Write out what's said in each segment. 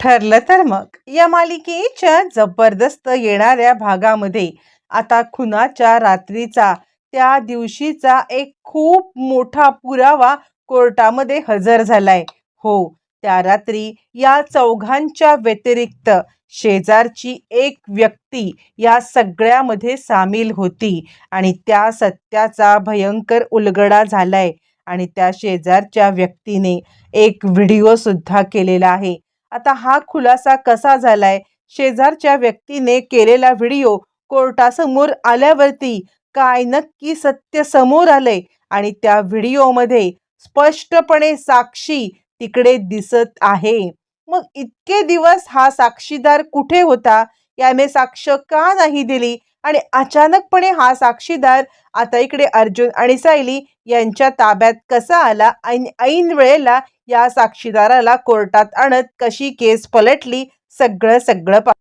ठरलं तर मग. या मालिकेच्या जबरदस्त येणाऱ्या भागामध्ये आता खुनाच्या रात्रीचा त्या दिवशीचा एक खूप मोठा पुरावा कोर्टामध्ये हजर झालाय. हो त्या रात्री या चौघांच्या व्यतिरिक्त शेजारची एक व्यक्ती या सगळ्यामध्ये सामील होती आणि त्या सत्याचा भयंकर उलगडा झालाय आणि त्या शेजारच्या व्यक्तीने एक व्हिडिओ सुद्धा केलेला आहे. आता हा खुलासा कसा झालाय? शेजारच्या व्यक्तीने केलेला व्हिडिओ कोर्टासमोर आल्यावरती काय नक्की सत्य समोर आलंय? आणि त्या व्हिडिओमध्ये स्पष्टपणे साक्षी तिकडे दिसत आहे. मग इतके दिवस हा साक्षीदार कुठे होता? याने साक्ष का नाही दिली? आणि अचानकपणे हा साक्षीदार आता इकडे अर्जुन आणि सायली यांच्या ताब्यात कसा आला आणि ऐन वेळेला या साक्षीदाराला कोर्टात आणत कशी केस पलटली सगळं सगळं पा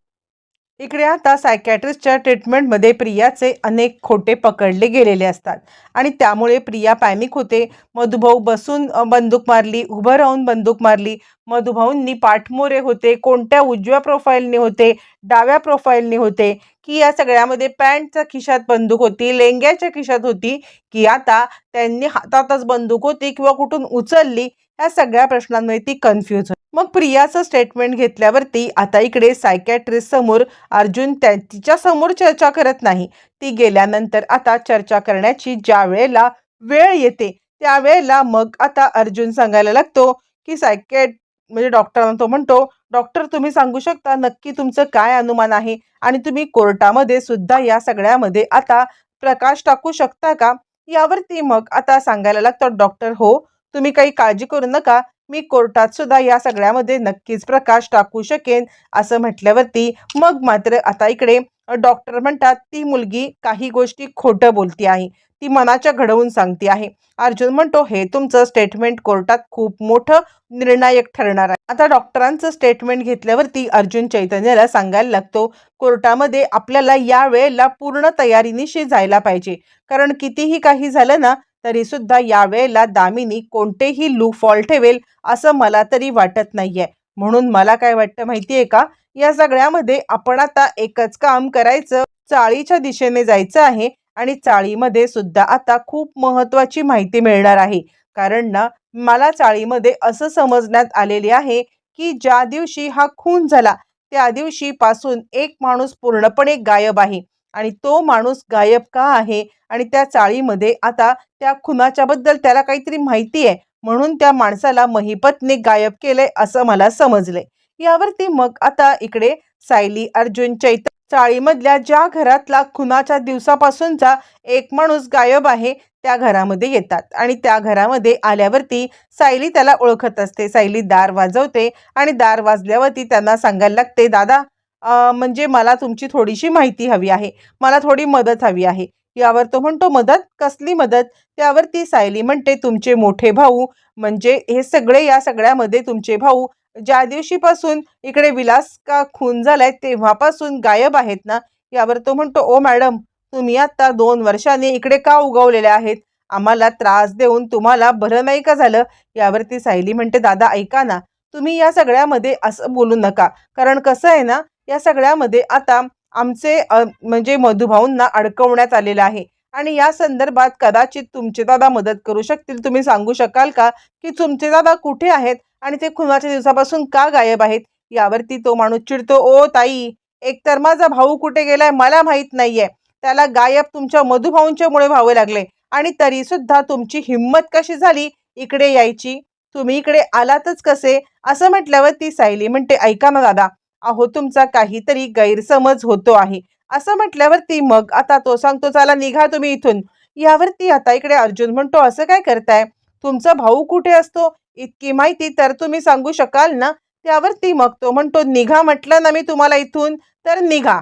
इकडे आता सायकॅट्रिस्टच्या ट्रीटमेंटमध्ये प्रियाचे अनेक खोटे पकडले गेलेले असतात. आणि त्यामुळे प्रिया पॅनिक होते. मधुभाऊ बसून बंदूक मारली उभं राहून बंदूक मारली. मधुभाऊंनी पाठमोरे होते. कोणत्या उजव्या प्रोफाईलने होते? डाव्या प्रोफाईलने होते? की या सगळ्यामध्ये पॅन्टच्या खिशात बंदूक होती लेंग्याच्या खिशात होती की आता त्यांनी हातातच बंदूक होती किंवा कुठून उचलली या सगळ्या प्रश्नांमध्ये ती कन्फ्यूज होती. मग प्रियाचं स्टेटमेंट घेतल्यावरती आता इकडे सायकॅट्रिस्ट समोर अर्जुन त्या तिच्या समोर चर्चा करत नाही. ती गेल्यानंतर आता चर्चा करण्याची ज्या वेळेला वेळ येते त्यावेळेला मग आता अर्जुन सांगायला लागतो की सायकॅट म्हणजे डॉक्टरांना तो म्हणतो डॉक्टर तुम्ही सांगू शकता नक्की तुमचं काय अनुमान आहे? आणि तुम्ही कोर्टामध्ये सुद्धा या सगळ्यामध्ये आता प्रकाश टाकू शकता का? यावरती मग आता सांगायला लागतो डॉक्टर हो तुम्ही काही काळजी करू नका. मी कोर्टात सुद्धा या सगळ्यामध्ये नक्कीच प्रकाश टाकू शकेन असं म्हटल्यावरती मग मात्र आता इकडे डॉक्टर म्हणतात ती मुलगी काही गोष्टी खोटं बोलती आहे. ती मनाच्या घडवून सांगते आहे. अर्जुन म्हणतो हे तुमचं स्टेटमेंट कोर्टात खूप मोठं निर्णायक ठरणार आहे. आता डॉक्टरांचं स्टेटमेंट घेतल्यावरती अर्जुन चैतन्याला सांगायला लागतो कोर्टामध्ये आपल्याला या वेळेला पूर्ण तयारीनिशी जायला पाहिजे. कारण कितीही काही झालं ना तरी सुद्धा या वेळेला दामिनी कोणतेही लू फॉल ठेवेल असं मला तरी वाटत नाहीये. म्हणून मला काय वाटतं माहितीये का? या सगळ्यामध्ये आपण आता एकच काम करायचं चाळीच्या दिशेने जायचं आहे आणि चाळीमध्ये सुद्धा आता खूप महत्वाची माहिती मिळणार आहे. कारण ना मला चाळीमध्ये असं समजण्यात आलेले आहे की ज्या दिवशी हा खून झाला त्या दिवशी पासून एक माणूस पूर्णपणे गायब आहे. आणि तो माणूस गायब का आहे? आणि त्या चाळीमध्ये आता त्या खुनाच्या बद्दल त्याला काहीतरी माहिती आहे. म्हणून त्या माणसाला महिपतने गायब केलंय असं मला समजलंय. यावरती मग आता इकडे सायली अर्जुन चैत चाळीमधल्या ज्या घरातला खुनाच्या दिवसापासूनचा एक माणूस गायब आहे त्या घरामध्ये येतात. आणि त्या घरामध्ये आल्यावरती सायली त्याला ओळखत असते. सायली दार वाजवते आणि दार वाजल्यावरती त्यांना सांगायला लागते दादा म्हणजे मला तुमची थोडीशी माहिती हवी आहे. मला थोडी मदत हवी आहे. यावर तो म्हणतो मदत? कसली मदत? त्यावर ती सायली म्हणते तुमचे मोठे भाऊ म्हणजे हे सगळे या सगळ्यामध्ये तुमचे भाऊ ज्या दिवशीपासून इकडे विलास का खून झालाय तेव्हापासून गायब आहेत ना? यावर तो म्हणतो ओ मॅडम तुम्ही आता दोन वर्षांनी इकडे का उगवलेले आहेत? आम्हाला त्रास देऊन तुम्हाला बरं नाही का झालं? यावरती सायली म्हणते दादा ऐका ना तुम्ही या सगळ्यामध्ये असं बोलू नका. कारण कसं आहे ना या सगळ्यामध्ये आता आमचे म्हणजे मधुभाऊंना अडकवण्यात आलेलं आहे. आणि या संदर्भात कदाचित तुमचे दादा मदत करू शकतील. तुम्ही सांगू शकाल का की तुमचे दादा कुठे आहेत आणि ते खुनाच्या दिवसापासून का गायब आहेत? यावरती तो माणूस चिडतो ओ ताई एकतर माझा भाऊ कुठे गेलाय मला माहीत नाहीये. त्याला गायब तुमच्या मधुभाऊंच्यामुळे व्हावे लागले आणि तरी सुद्धा तुमची हिंमत कशी झाली इकडे यायची? तुम्ही इकडे आलातच कसे? असं म्हटल्यावर ती सायली म्हणते ऐका ना दादा अहो तुमचा काहीतरी गैरसमज होतो आहे. असं म्हटल्यावरती मग आता तो सांगतो चला निघा तुम्ही इथून. यावरती आता इकडे अर्जुन म्हणतो असं काय करताय? तुमचा भाऊ कुठे असतो? इतकी माहिती तर तुम्ही सांगू शकाल ना? त्यावरती मग तो म्हणतो निघा म्हटलं ना मी तुम्हाला इथून तर निघा.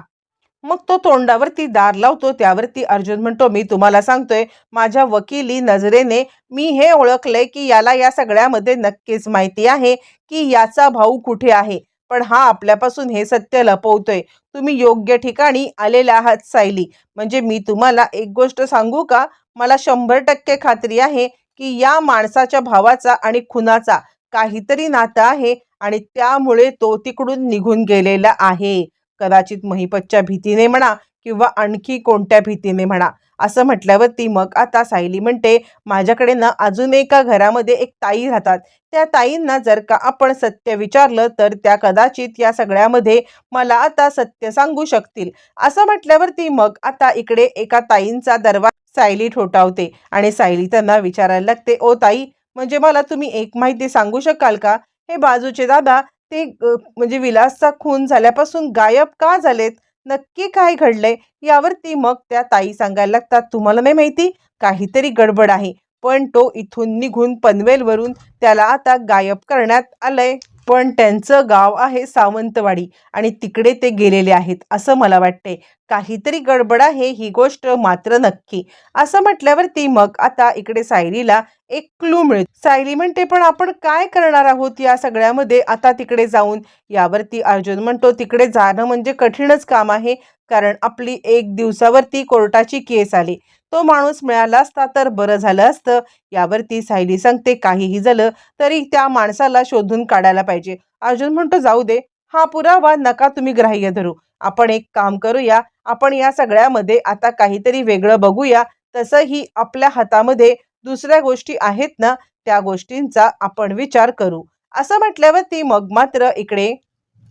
मग तो तोंडावरती दार लावतो त्यावरती अर्जुन म्हणतो मी तुम्हाला सांगतोय माझ्या वकिली नजरेने मी हे ओळखलंय की याला या सगळ्यामध्ये नक्कीच माहिती आहे की याचा भाऊ कुठे आहे. पण हा आपल्यापासून हे सत्य लपवतोय. तुम्ही योग्य ठिकाणी आलेल्या आहात सायली. म्हणजे मी तुम्हाला एक गोष्ट सांगू का? मला शंभर टक्के खात्री आहे की या माणसाच्या भावाचा आणि खुनाचा काहीतरी नातं आहे आणि त्यामुळे तो तिकडून निघून गेलेला आहे. कदाचित महिपतच्या भीतीने म्हणा किंवा आणखी कोणत्या भीतीने म्हणा. असं म्हटल्यावरती मग आता सायली म्हणते माझ्याकडे ना अजून एका घरामध्ये एक ताई राहतात. त्या ताईंना जर का आपण सत्य विचारलं तर त्या कदाचित या सगळ्यामध्ये मला आता सत्य सांगू शकतील. असं म्हटल्यावरती मग आता इकडे एका ताईंचा दरवाजा सायली ठोठावते आणि सायली त्यांना विचारायला लागते ओ ताई म्हणजे मला तुम्ही एक माहिती सांगू शकाल का? हे बाजूचे दादा ते म्हणजे विलासचा खून झाल्यापासून गायब का झालेत? नक्की काय घडलंय यावरती मग त्या ताई सांगायला लागतात. तुम्हाला नाही माहिती? काहीतरी गडबड आहे. पण तो इथून निघून पनवेलवरून त्याला आता गायब करण्यात आलंय. पण त्यांचं गाव आहे सावंतवाडी आणि तिकडे ते गेलेले आहेत असं मला वाटते काहीतरी गडबड आहे ही गोष्ट मात्र नक्की. असं म्हटल्यावरती मग आता इकडे सायलीला एक क्लू मिळतो. सायली म्हणते पण आपण काय करणार आहोत या सगळ्यामध्ये? आता तिकडे जाऊन. यावरती अर्जुन म्हणतो तिकडे जाणं म्हणजे कठीणच काम आहे कारण आपली एक दिवसावरती कोर्टाची केस आली. तो माणूस मिळाला असता तर बरं झालं असतं. यावरती सायली सांगते काहीही झालं तरी त्या माणसाला शोधून काढायला पाहिजे. अर्जुन म्हणतो जाऊ दे. हा पुरावा नका तुम्ही ग्राह्य धरू. आपण एक काम करूया. आपण या सगळ्यामध्ये आता काहीतरी वेगळं बघूया. तसंही आपल्या हातामध्ये दुसऱ्या गोष्टी आहेत ना त्या गोष्टींचा आपण विचार करू. असं म्हटल्यावर ती मग मात्र इकडे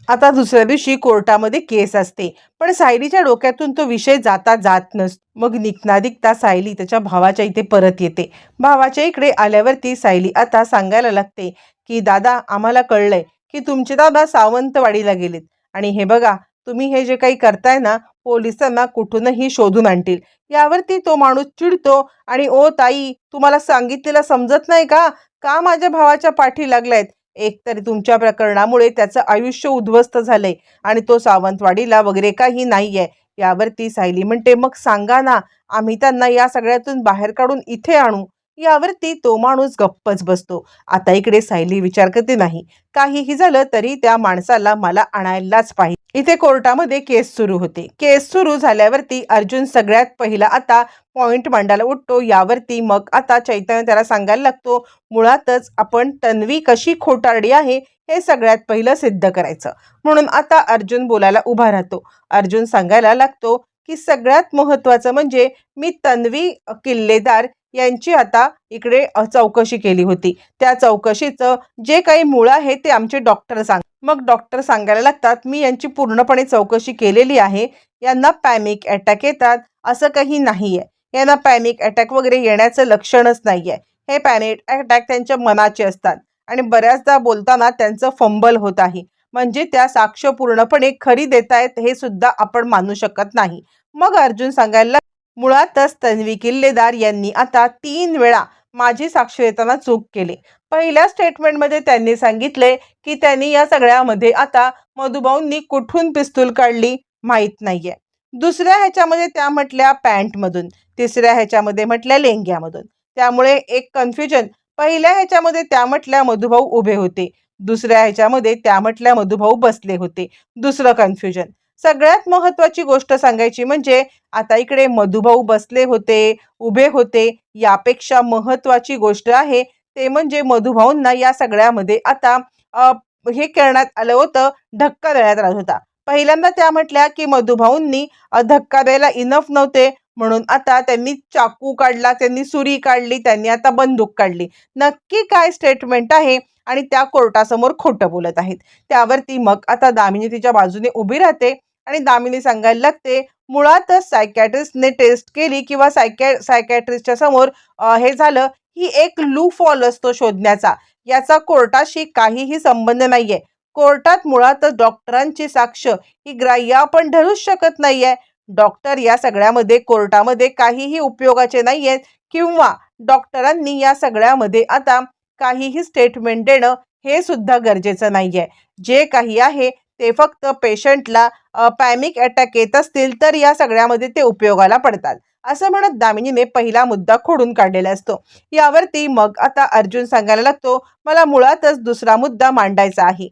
आता दुसऱ्या दिवशी कोर्टामध्ये केस असते. पण सायलीच्या डोक्यातून तो विषय जाता जात नसतो मग निघता निघता सायली त्याच्या भावाच्या इथे परत येते. भावाच्या इकडे आल्यावरती सायली आता सांगायला लागते की दादा आम्हाला कळलंय की तुमचे दादा सावंतवाडीला गेलेत. आणि हे बघा तुम्ही हे जे काही करताय ना पोलिसांना कुठूनही शोधून आणतील. यावरती तो माणूस चिडतो आणि ओ ताई तुम्हाला सांगितलेला समजत नाही का? का माझ्या भावाच्या पाठी लागलायत? एकतरी तुमच्या प्रकरणामुळे त्याचं आयुष्य उद्ध्वस्त झालंय आणि तो सावंतवाडीला वगैरे काही नाहीये. यावरती सायली म्हणते मग सांगा ना आम्ही त्यांना या सगळ्यातून बाहेर काढून इथे आणू. यावरती तो माणूस गप्पच बसतो. आता इकडे सायली विचार करते नाही. काहीही झालं तरी त्या माणसाला मला आणायलाच पाहिजे. इथे कोर्टामध्ये केस सुरू होते. केस सुरू झाल्यावरती अर्जुन सगळ्यात पहिला आता पॉइंट मांडायला उठतो. यावरती मग आता चैतन्य त्याला सांगायला लागतो मुळातच आपण तन्वी कशी खोटारडी आहे हे सगळ्यात पहिलं सिद्ध करायचं. म्हणून आता अर्जुन बोलायला उभा राहतो. अर्जुन सांगायला लागतो की सगळ्यात महत्त्वाचं म्हणजे मी तन्वी किल्लेदार यांची आता इकडे चौकशी केली होती. त्या चौकशीचं जे काही मूळ आहे ते आमचे डॉक्टर सांग मग डॉक्टर सांगायला लागतात मी यांची पूर्णपणे चौकशी केलेली आहे यांना पॅमिक अटॅक येतात असं काही नाही आहे यांना पॅमिक अटॅक वगैरे येण्याचं लक्षणच नाही आहे हे पॅनिक अटॅक त्यांच्या मनाचे असतात आणि बऱ्याचदा बोलताना त्यांचं फंबल होत आहे. म्हणजे त्या साक्ष पूर्णपणे खरी देत आहेत हे सुद्धा आपण मानू शकत नाही. मग अर्जुन सांगायला मुळातच तन्वी किल्लेदार यांनी आता तीन वेळा माझी साक्ष देताना चूक केली. पहिल्या स्टेटमेंटमध्ये त्यांनी सांगितले की त्यांनी या सगळ्यामध्ये आता मधुभाऊंनी कुठून पिस्तूल काढली माहीत नाहीये. दुसऱ्या ह्याच्यामध्ये त्या म्हटल्या पॅन्टमधून तिसऱ्या ह्याच्यामध्ये म्हटल्या लेंग्यामधून. त्यामुळे एक कन्फ्युजन पहिल्या ह्याच्यामध्ये त्या म्हटल्या मधुभाऊ उभे होते. दुसऱ्या ह्याच्यामध्ये त्या म्हटल्या मधुभाऊ बसले होते. दुसरं कन्फ्युजन सगळ्यात महत्वाची गोष्ट सांगायची म्हणजे आता इकडे मधुभाऊ बसले होते उभे होते यापेक्षा महत्वाची गोष्ट आहे ते म्हणजे मधुभाऊंना या सगळ्यामध्ये आता हे करण्यात आलं होतं धक्का देण्यात आला होता. पहिल्यांदा त्या म्हटल्या की मधुभाऊंनी धक्का द्यायला इनफ नव्हते म्हणून आता त्यांनी चाकू काढला त्यांनी सुरी काढली त्यांनी आता बंदूक काढली. नक्की काय स्टेटमेंट आहे आणि त्या कोर्टासमोर खोटं बोलत आहेत. त्यावरती मग आता दामिनी तिच्या बाजूने उभी राहते आणि दामिनी सांगायला लागते मुळातच सायकॅट्रिस्टने टेस्ट केली किंवा सायकॅ सायकॅट्रिस्टच्या समोर हे झालं ही एक लू फॉल असतो शोधण्याचा. याचा कोर्टाशी काहीही संबंध नाहीये. कोर्टात मुळातच डॉक्टरांची साक्ष ही ग्राह्य आपण धरूच शकत नाहीये. डॉक्टर या सगळ्यामध्ये कोर्टामध्ये काहीही उपयोगाचे नाही आहेत किंवा डॉक्टरांनी या सगळ्यामध्ये आता काहीही स्टेटमेंट देणं हे सुद्धा गरजेचं नाही आहे जे काही आहे ते फक्त पेशंटला पॅमिक अटॅक येत असतील तर या सगळ्यामध्ये ते उपयोगाला पडतात. असं म्हणत दामिनीने पहिला मुद्दा खोडून काढलेला असतो. यावरती मग आता अर्जुन सांगायला लागतो मला मुळातच दुसरा मुद्दा मांडायचा आहे.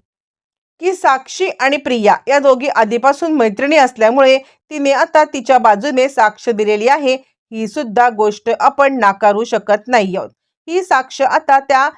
की साक्षी आणि प्रिया या दोघी आधीपासून मैत्रिणी असल्यामुळे तिने आता तिच्या बाजूने साक्ष दिलेली आहे. ही सुद्धा गोष्ट आपण नाकारू शकत नाही आहोत. ही साक्ष आता त्या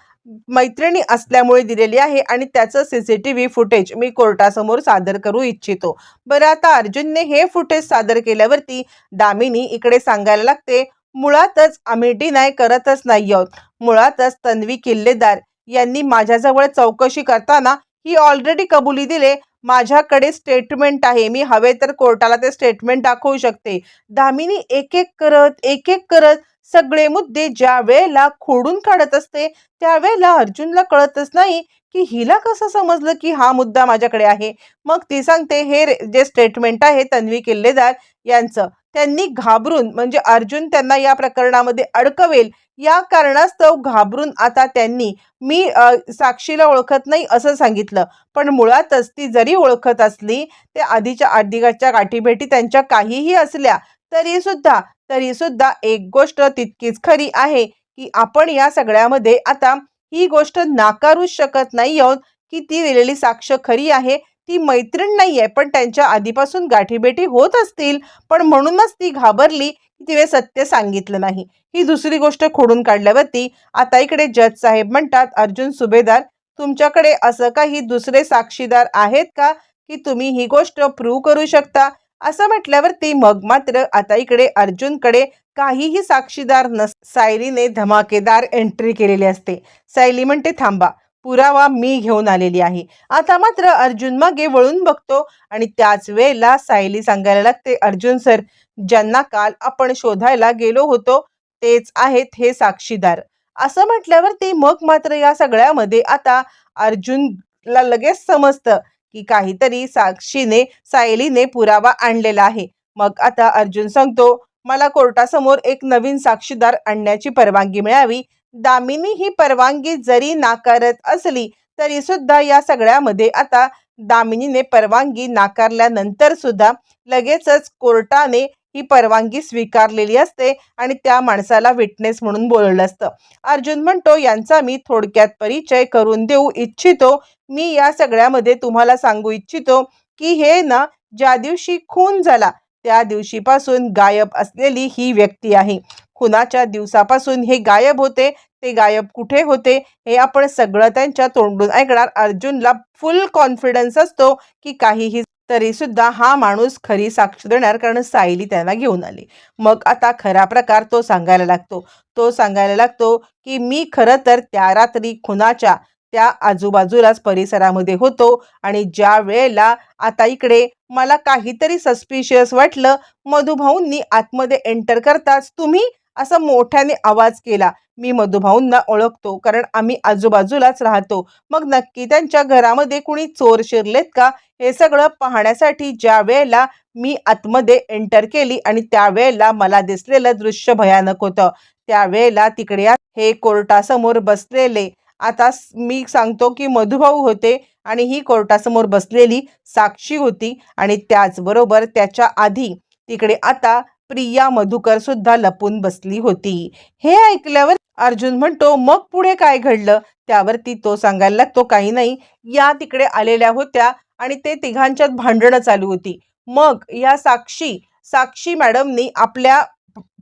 मैत्रिणी असल्यामुळे दिलेली आहे आणि त्याचं C C T V footage मी कोर्टासमोर सादर करू इच्छितो. बरं आता अर्जुनने हे फुटेज सादर केल्यावरती दामिनी इकडे सांगायला लागते मुळातच आम्ही डिनाय करतच नाही आहोत. मुळातच तन्वी किल्लेदार यांनी माझ्याजवळ चौकशी करताना ही ऑलरेडी कबुली दिले. माझ्याकडे स्टेटमेंट आहे. मी हवे तर कोर्टाला ते स्टेटमेंट दाखवू शकते. दामिनी एक एक करत एक एक करत सगळे मुद्दे ज्या वेळेला खोडून काढत असते त्यावेळेला अर्जुनला कळतच नाही की हिला कसं समजलं की हा मुद्दा माझ्याकडे आहे? मग ती सांगते हे रे- जे स्टेटमेंट आहे तन्वी किल्लेदार यांचं त्यांनी घाबरून म्हणजे अर्जुन त्यांना या प्रकरणामध्ये अडकवेल. या कारणास्तव घाबरून आता त्यांनी मी साक्षीला ओळखत नाही असं सांगितलं. पण मुळातच ती जरी ओळखत असली ते आधीच्या आधीच्या गाठीभेटी त्यांच्या काहीही असल्या तरी सुद्धा तरी सुद्धा एक गोष्ट तितकीच खरी आहे की आपण या सगळ्यामध्ये आता ही गोष्ट नाकारूच शकत नाही आहोत की ती दिलेली साक्ष खरी आहे ती मैत्रीण नाही आहे पण त्यांच्या आधीपासून गाठीभेटी होत असतील पण म्हणूनच ती घाबरली की तिने सत्य सांगितलं नाही. ही दुसरी गोष्ट खोडून काढल्यावरती आता इकडे जज साहेब म्हणतात अर्जुन सुभेदार तुमच्याकडे असं काही दुसरे साक्षीदार आहेत का की तुम्ही ही गोष्ट प्रूव्ह करू शकता? असं म्हटल्यावरती मग मात्र आता इकडे अर्जुनकडे काहीही साक्षीदार नस सायलीने धमाकेदार एंट्री केलेली असते. सायली म्हणते थांबा पुरावा मी घेऊन आलेली आहे. आता मात्र अर्जुन मागे वळून बघतो आणि त्याच वेळेला सायली सांगायला लागते अर्जुन सर ज्यांना काल आपण शोधायला गेलो होतो तेच आहेत हे साक्षीदार. असं म्हटल्यावरती मग मात्र या सगळ्यामध्ये आता अर्जुनला लगेच समजतं की काहीतरी साक्षीने सायलीने पुरावा आणलेला आहे. मग आता अर्जुन सांगतो मला कोर्टासमोर एक नवीन साक्षीदार आणण्याची परवानगी मिळावी. दामिनी ही परवानगी जरी नाकारत असली तरी सुद्धा या सगळ्यामध्ये आता दामिनीने परवानगी नाकारल्यानंतर सुद्धा लगेचच कोर्टाने ही परवानगी स्वीकारलेली असते आणि त्या माणसाला विटनेस म्हणून बोलवलं असतं. अर्जुन म्हणतो यांचा मी थोडक्यात परिचय करून देऊ इच्छितो. मी या सगळ्यामध्ये तुम्हाला सांगू इच्छितो की हे ना ज्या दिवशी खून झाला त्या दिवशीपासून गायब असलेली ही व्यक्ती आहे. खुनाच्या दिवसापासून हे गायब होते. ते गायब कुठे होते हे आपण सगळं त्यांच्या तोंडून ऐकणार. अर्जुनला फुल कॉन्फिडन्स असतो की काहीही तरीसुद्धा हा माणूस खरी साक्ष देणार कारण सायली त्यांना घेऊन आली. मग आता खरा प्रकार तो सांगायला लागतो. तो सांगायला लागतो की मी खरं तर त्या रात्री खुनाच्या त्या आजूबाजूलाच परिसरामध्ये होतो आणि ज्या वेळेला आता इकडे मला काहीतरी सस्पिशियस वाटलं मधुभाऊंनी आतमध्ये एंटर करताच तुम्ही असं मोठ्याने आवाज केला. मी मधुभाऊंना ओळखतो कारण आम्ही आजूबाजूलाच राहतो. मग नक्की त्यांच्या घरामध्ये कुणी चोर शिरलेत का? हे सगळं पाहण्यासाठी ज्या वेळेला मी आतमध्ये एंटर केली आणि त्यावेळेला मला दिसलेलं दृश्य भयानक होतं. त्यावेळेला तिकडे हे कोर्टासमोर बसलेले. आता मी सांगतो की मधुभाऊ होते आणि ही कोर्टासमोर बसलेली साक्षी होती आणि त्याचबरोबर त्याच्या आधी तिकडे आता प्रिया मधुकर सुद्धा लपून बसली होती. हे ऐकल्यावर अर्जुन म्हणतो मग पुढे काय घडलं? त्यावरती तो सांगायला लागतो काही नाही. या तिकडे आलेल्या होत्या आणि ते तिघांच्यात भांडणं चालू होती. मग या साक्षी साक्षी मॅडमनी आपल्या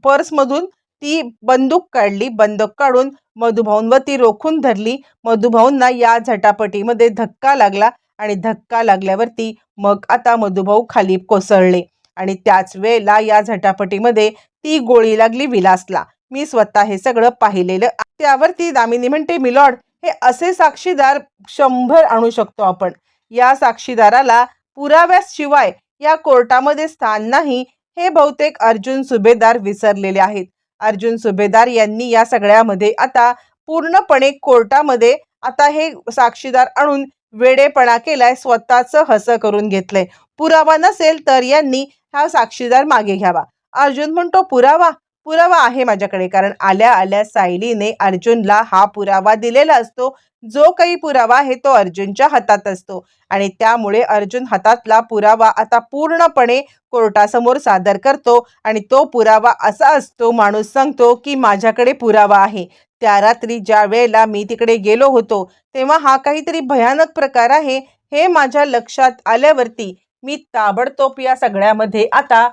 पर्समधून ती बंदूक काढली बंदूक काढून मधुभाऊंवर ती रोखून धरली. मधुभाऊंना या झटापटीमध्ये धक्का लागला आणि धक्का लागल्यावरती मग आता मधुभाऊ खाली कोसळले. आणि त्याच वेळेला या झटापटीमध्ये ती गोळी लागली विलासला. मी स्वतः हे सगळं पाहिलेलं त्यावरती दामिनी म्हणते मिलॉर्ड हे असे साक्षीदार शंभर आणू शकतो आपण. या साक्षीदाराला पुराव्याशिवाय या कोर्टामध्ये स्थान नाही हे बहुतेक अर्जुन सुभेदार विसरलेले आहेत. अर्जुन सुभेदार यांनी या सगळ्यामध्ये आता पूर्णपणे कोर्टामध्ये आता हे साक्षीदार आणून वेडेपणा केलाय स्वतःचं हसं करून घेतलंय. पुरावा नसेल तर यांनी हा साक्षीदार मागे घ्यावा. अर्जुन म्हणतो पुरावा पुरावा आहे माझ्याकडे. कारण आल्या आल्या सायलीने अर्जुनला हा पुरावा दिलेला असतो. जो काही पुरावा आहे तो अर्जुनच्या हातात असतो. आणि त्यामुळे अर्जुन हातातला पुरावा आता पूर्णपणे कोर्टासमोर सादर करतो आणि तो पुरावा असा असतो माणूस सांगतो की माझ्याकडे पुरावा आहे. त्या रात्री ज्या वेळेला मी तिकडे गेलो होतो तेव्हा हा काहीतरी भयानक प्रकार आहे. हे माझ्या लक्षात आल्यावरती मी ताबडतोब या सगळ्यामध्ये आता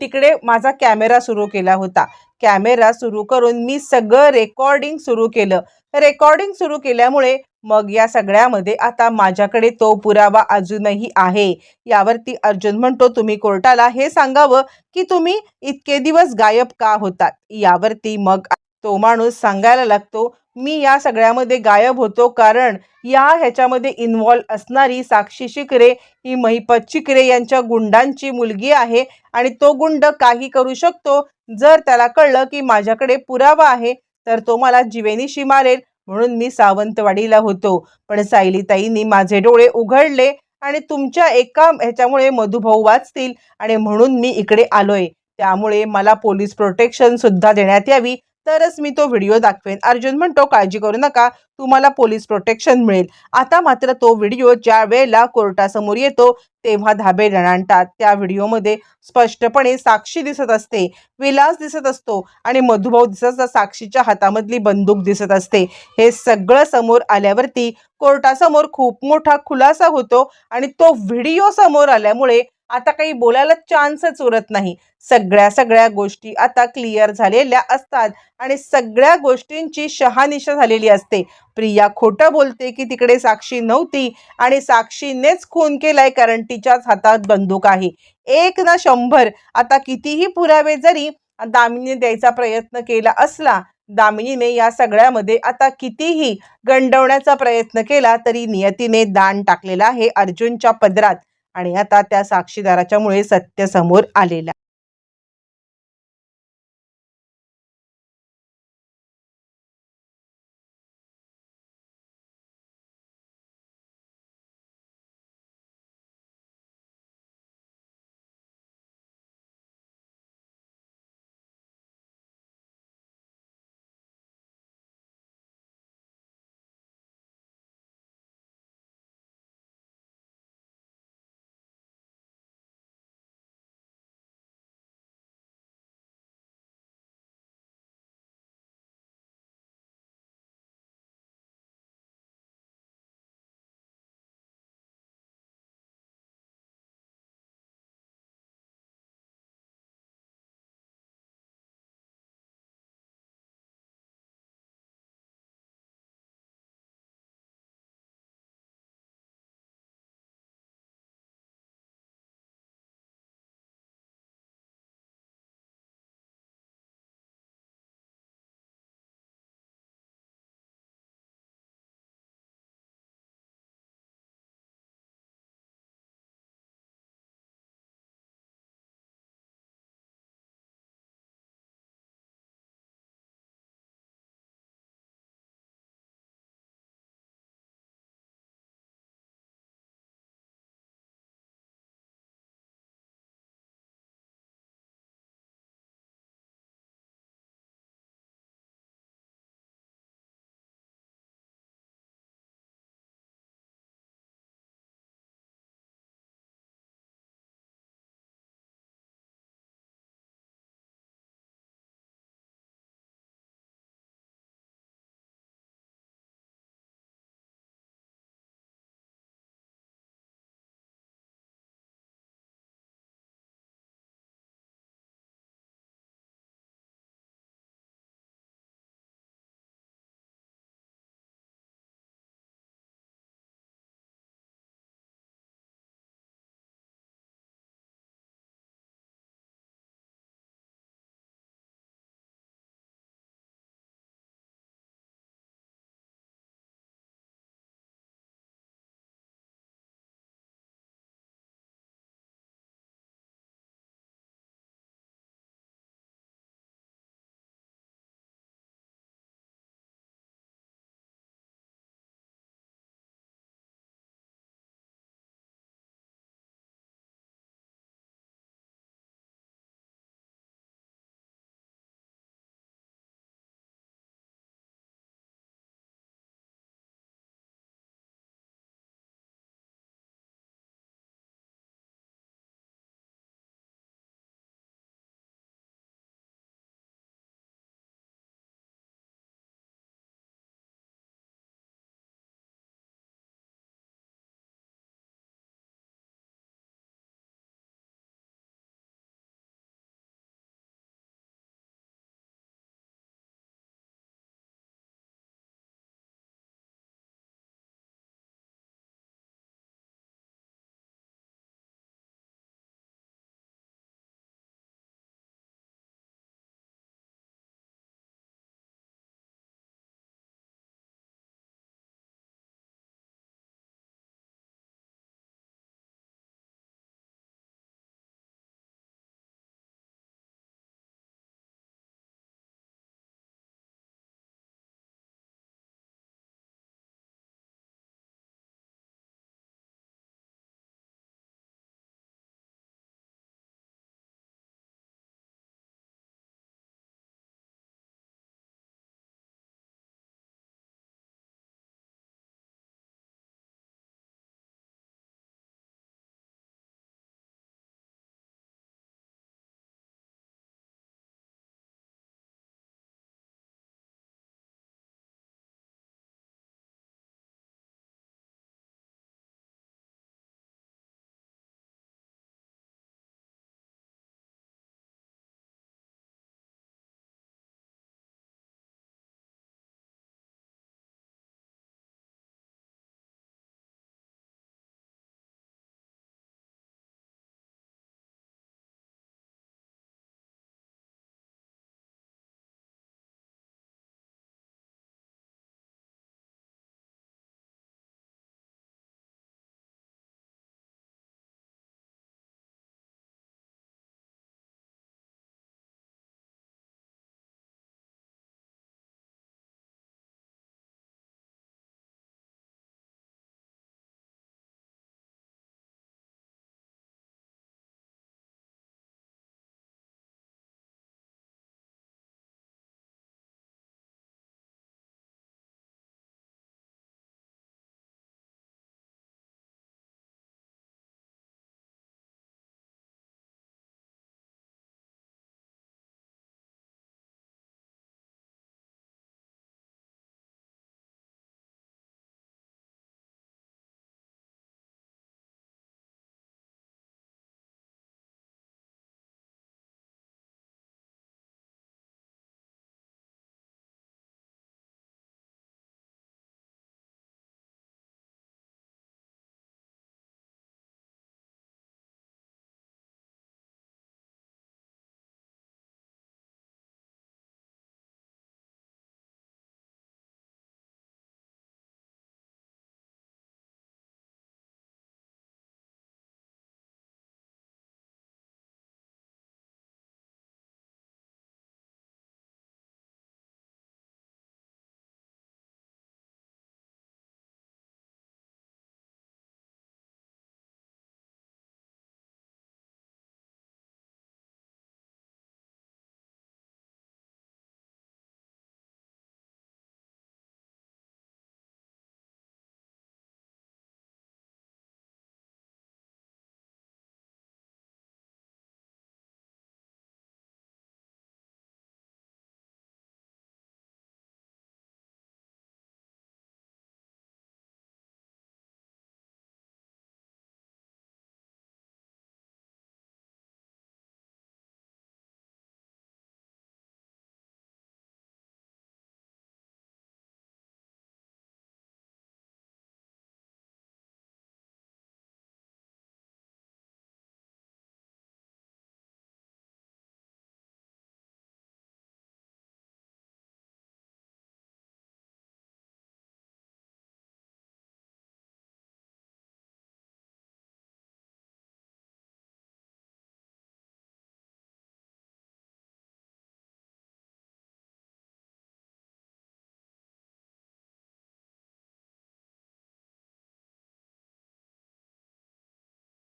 तिकडे माझा कॅमेरा सुरू केला होता. कॅमेरा सुरू करून मी सगळं रेकॉर्डिंग सुरू केलं. रेकॉर्डिंग सुरू केल्यामुळे मग या सगळ्यामध्ये आता माझ्याकडे तो पुरावा अजूनही आहे. यावरती अर्जुन म्हणतो तुम्ही कोर्टाला हे सांगावं की तुम्ही इतके दिवस गायब का होतात? यावरती मग तो माणूस सांगायला लागतो मी या सगळ्यामध्ये गायब होतो कारण या ह्याच्यामध्ये इन्व्हॉल्व असणारी साक्षी शिकरे ही महिपत शिकरे यांच्या गुंडांची मुलगी आहे आणि तो गुंड काही करू शकतो. जर त्याला कळलं की माझ्याकडे पुरावा आहे तर तो मला जीवेनीशी मारेल म्हणून मी सावंतवाडीला होतो. पण सायलीताईंनी माझे डोळे उघडले आणि तुमच्या एका ह्याच्यामुळे मधुभाऊ वाचतील आणि म्हणून मी इकडे आलोय. त्यामुळे मला पोलीस प्रोटेक्शन सुद्धा देण्यात यावी. तरच मी तो व्हिडिओ दाखवेन. अर्जुन म्हणतो काळजी करू नका तुम्हाला पोलीस प्रोटेक्शन मिळेल. आता मात्र तो व्हिडिओ ज्या वेळेला कोर्टासमोर येतो तेव्हा धाबे रणआणतात त्या व्हिडिओमध्ये स्पष्टपणे साक्षी दिसत असते विलास दिसत असतो आणि मधुभाऊ दिसत साक्षीच्या हातामधली बंदूक दिसत असते. हे सगळं समोर आल्यावरती कोर्टासमोर खूप मोठा खुलासा होतो आणि तो व्हिडिओ समोर आल्यामुळे आता काही बोलायला चान्सच उरत नाही. सगळ्या सगळ्या गोष्टी आता क्लिअर झालेल्या असतात आणि सगळ्या गोष्टींची शहानिशा झालेली असते. प्रिया खोटं बोलते की तिकडे साक्षी नव्हती आणि साक्षीनेच खून केलाय कारण तिच्याच हातात बंदूक आहे. एक ना शंभर. आता कितीही पुरावे जरी दामिनीने द्यायचा प्रयत्न केला असला दामिनीने या सगळ्यामध्ये आता कितीही गंडवण्याचा प्रयत्न केला तरी नियतीने दान टाकलेला आहे अर्जुनच्या पदरात. आणि आता त्या साक्षीदाराच्यामुळे सत्य समोर आलेला